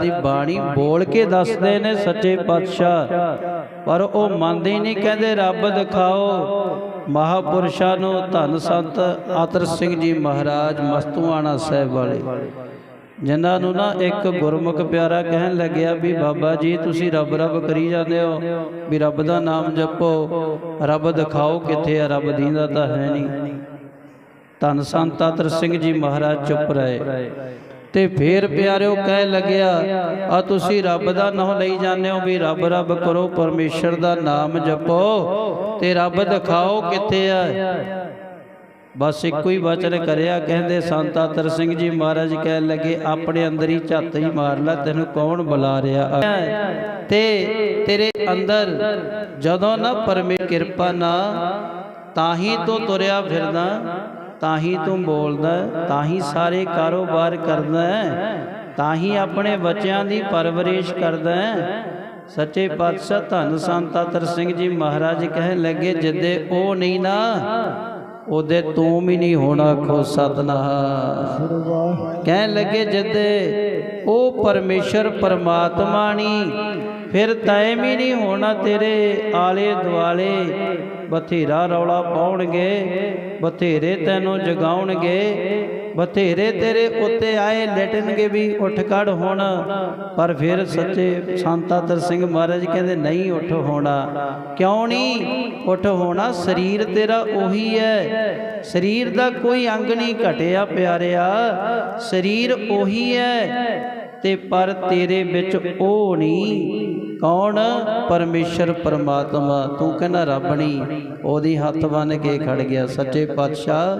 ਦੀ ਬਾਣੀ ਬੋਲ ਕੇ ਦੱਸਦੇ ਨੇ ਸੱਚੇ ਪਾਤਸ਼ਾਹ। ਪਰ ਉਹ ਮੰਨਦੇ ਹੀ ਨਹੀਂ ਕਹਿੰਦੇ ਰੱਬ ਦਿਖਾਓ। ਮਹਾਪੁਰਸ਼ਾਂ ਨੂੰ ਧੰਨ ਸੰਤ ਆਤਰ ਸਿੰਘ ਜੀ ਮਹਾਰਾਜ ਮਸਤੂਆਣਾ ਸਾਹਿਬ ਵਾਲੇ। ਜਿਨ੍ਹਾਂ ਨੂੰ ਨਾ ਇੱਕ ਗੁਰਮੁਖ ਪਿਆਰਾ ਕਹਿਣ ਲੱਗਿਆ ਵੀ ਬਾਬਾ ਜੀ ਤੁਸੀਂ ਰੱਬ ਰੱਬ ਕਰੀ ਜਾਂਦੇ ਹੋ ਵੀ ਰੱਬ ਦਾ ਨਾਮ ਜਪੋ। ਰੱਬ ਦਿਖਾਓ ਕਿੱਥੇ ਆ ਰੱਬ ਦੀਂਦਾ ਤਾਂ ਹੈ ਨਹੀਂ। ਧੰਨ ਸੰਤ ਆਤਰ ਸਿੰਘ ਜੀ ਮਹਾਰਾਜ ਚੁੱਪ ਰਹੇ। ਤੇ ਫੇਰ ਪਿਆਰਿਓ ਕਹਿ ਲੱਗਿਆ, ਆ ਤੁਸੀਂ ਰੱਬ ਦਾ ਨਾਮ ਲਈ ਜਾਂਦੇ ਹੋ ਵੀ ਰੱਬ ਰੱਬ ਕਰੋ, ਪਰਮੇਸ਼ਰ ਦਾ ਨਾਮ ਜਪੋ ਤੇ ਰੱਬ ਦਿਖਾਓ ਕਿੱਥੇ ਆ। ਬਸ ਇੱਕੋ ਹੀ ਵਚਨ ਕਰਿਆ, ਕਹਿੰਦੇ ਸੰਤ ਆਤਰ ਸਿੰਘ ਜੀ ਮਹਾਰਾਜ ਕਹਿਣ ਲੱਗੇ, ਆਪਣੇ ਅੰਦਰ ਹੀ ਝੱਤ ਹੀ ਮਾਰ ਲੈ, ਤੈਨੂੰ ਕੌਣ ਬੁਲਾ ਰਿਹਾ? ਤੇ ਤੇਰੇ ਅੰਦਰ ਜਦੋਂ ਨਾ ਪਰਮੇਸ਼ਰ ਕਿਰਪਾ ਨਾ, ਤਾਂ ਹੀ ਤੂੰ ਤੁਰਿਆ ਫਿਰਦਾ। ਤਾਂ ਹੀ ਤੂੰ ਬੋਲਦਾ ਹੈ, ਤਾਂ ਹੀ ਸਾਰੇ ਕਾਰੋਬਾਰ ਕਰਦਾ ਹੈ, ਤਾਂ ਹੀ ਆਪਣੇ ਬੱਚਿਆਂ ਦੀ ਪਰਵਰਿਸ਼ ਕਰਦਾ। ਸੱਚੇ ਪਾਤਸ਼ਾਹ ਧੰਨ ਸੰਤ ਆਤਰ ਸਿੰਘ ਜੀ ਮਹਾਰਾਜ ਕਹਿਣ ਲੱਗੇ ਜਿੱਦੇ ਉਹ ਨਹੀਂ ਨਾ ਉਹਦੇ ਤੂੰ ਵੀ ਨਹੀਂ ਹੋਣਾ ਖੋ ਸਤਨਾਮ। ਕਹਿਣ ਲੱਗੇ ਜਿੱਦੇ ਉਹ ਪਰਮੇਸ਼ਰ ਪਰਮਾਤਮਾ ਨਹੀਂ ਫਿਰ ਤੈ ਵੀ ਨਹੀਂ ਹੋਣਾ ਤੇਰੇ ਆਲੇ ਦੁਆਲੇ। ਬਥੇਰਾ ਰੌਲਾ ਪਾਉਣਗੇ, ਬਥੇਰੇ ਤੈਨੂੰ ਜਗਾਉਣਗੇ। ਬਥੇਰੇ ਤੇਰੇ ਉੱਤੇ ਆਏ, ਲਟਣਗੇ ਵੀ ਉੱਠ ਕੜ ਹੁਣ। ਪਰ ਫਿਰ ਸੱਚੇ ਸੰਤਾ ਆਦਰ ਸਿੰਘ ਮਹਾਰਾਜ ਕਹਿੰਦੇ, ਨਹੀਂ ਉੱਠ ਹੋਣਾ। ਕਿਉਂ ਨਹੀਂ? ਉੱਠ ਹੋਣਾ ਸਰੀਰ ਤੇਰਾ ਉਹੀ ਹੈ। ਸਰੀਰ ਦਾ ਕੋਈ ਅੰਗ ਨਹੀਂ ਘਟਿਆ ਪਿਆਰਿਆ। ਸਰੀਰ ਉਹੀ ਹੈ ਤੇ ਪਰ ਤੇਰੇ ਵਿੱਚ ਉਹ ਨਹੀਂ। ਕੌਣ? ਪਰਮੇਸ਼ਰ, ਪਰਮਾਤਮਾ। ਤੂੰ ਕਹਿੰਦਾ, ਰੱਬ ਨਹੀਂ। ਉਹਦੀ ਹੱਥ ਬੰਨ ਕੇ ਖੜ ਗਿਆ ਸੱਚੇ ਪਾਤਸ਼ਾਹ।